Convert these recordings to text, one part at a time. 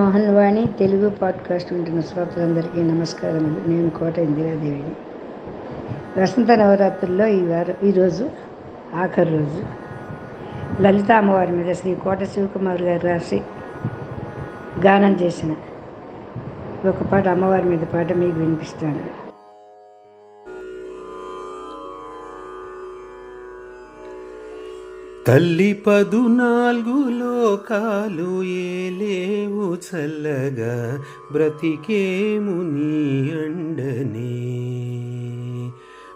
మోహన్ వాణి Telugu podcast వింటున్న శ్రోతలందరికీ నమస్కారం నేను కోట ఇందిరాదేవిని. వసంత నవరాత్రుల్లో ఈ వారం ఈరోజు ఆఖరి రోజు లలిత అమ్మవారి మీద శ్రీ కోట శివకుమార్ గారు రాసి గానం చేసిన ఒక పాట అమ్మవారి మీద పాట మీకు వినిపిస్తాను. తల్లి పదునాలుగు లోకాలు ఏలేవు చల్లగా బ్రతికేము నీ అండనే.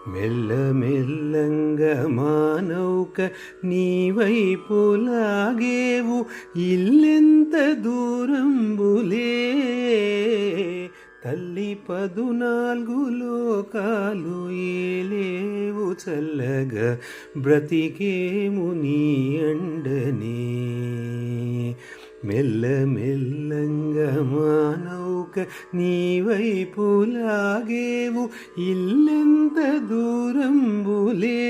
మెల్లమెల్లంగా మానవుక నీ వైపు లాగేవు ఇల్లెంత దూరంబులే. తల్లి పదునాలుగు లోకాలు ఏ చల్లగా బ్రతికేము నీ అండనే మెల్లమెల్లంగా మానవుక నీ వైపు లాగేవు ఇల్లెంత దూరంబులే.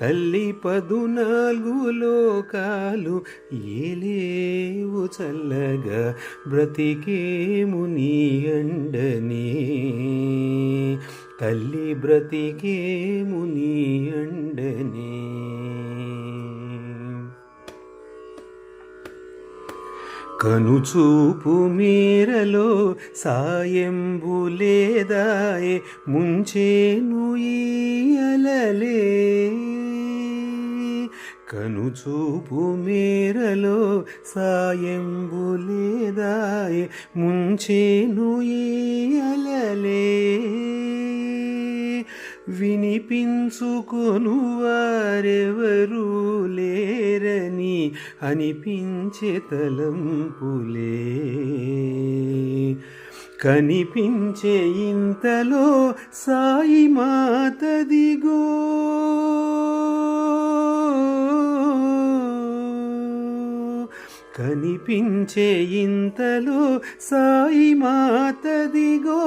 తల్లి పదునాలుగు లోకాలు ఏలేవు చల్లగా బ్రతికేము నీ అండనే తల్లి బ్రతికే ముని అండనే. కనుచూపు మీరలో సాయంబులేదాయే ముంచేను ఈయలలే కనుచూపు మేరలో సాయంబులేదాయే ముంచేను ఈయలలే వినిపించుకొను వారెవరు లేరని అనిపించే తలంపులే. కనిపించే ఇంతలో సాయి మాతదిగో కనిపించే ఇంతలో సాయి మాతదిగో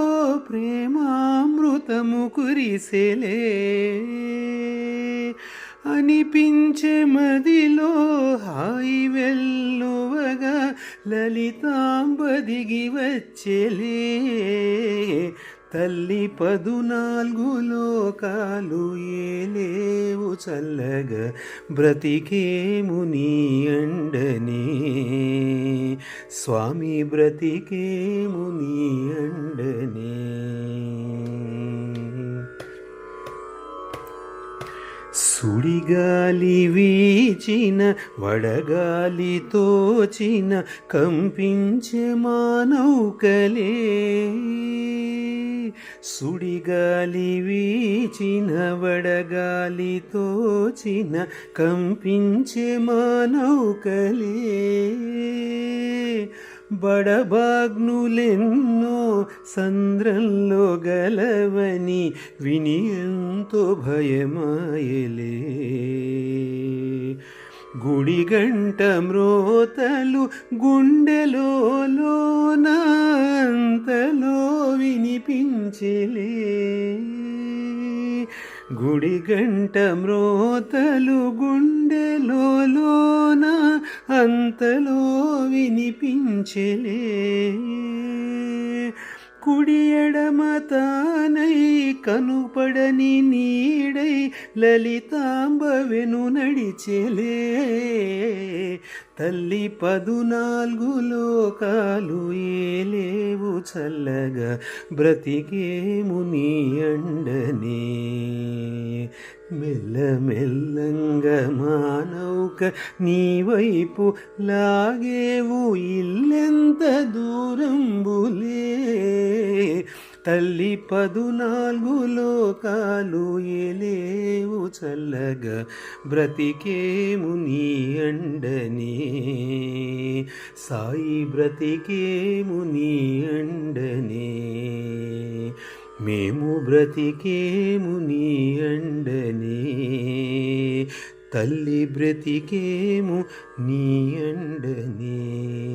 ప్రేమామృతము కురిసెలే. అనిపించే మదిలో హాయి వెల్లువగా లలితాంబ దిగి వచ్చెలే. తల్లి పదునాలుగు లోకాలు ఏలేవు చల్లగా బ్రతికేము నీ అండనే. స్వామి బ్రతికేము నీ అండనే. సుడిగాలి వీచిన వడగాలి తోచిన కంపించే మానౌకలే సుడిగాలి వీచిన వడగాలితో తోచిన కంపించే మానౌకలే బడబాగ్నులెన్నో సంద్రంలో గలవని విని ఎంతో భయమాయలే. గుడిగంట మ్రోతలు గుండెలోనంతలో వినిపించలే. గుడిగంట మ్రోతలు గుండెలో అంతలో వినిపించలే. కుడి ఎడమ తానై కనుపడని నీడై లలితాంబవెను నడిచెలే. తల్లి పదునాలుగు లోకాలు ఏలేవు చల్లగా బ్రతికేము నీ అండనే. మెల్లమెల్లంగా మానవుక నీ వైపు లాగేవు ఇల్లెంత దూరంబులే తల్లి పదునాలుగు లోకాలు ఏలేవు చల్లగా బ్రతికేము నీ అండని. సాయి బ్రతికేము నీ అండని. మేము బ్రతికేము నీ అండని. తల్లి బ్రతికేము నీ అండనే.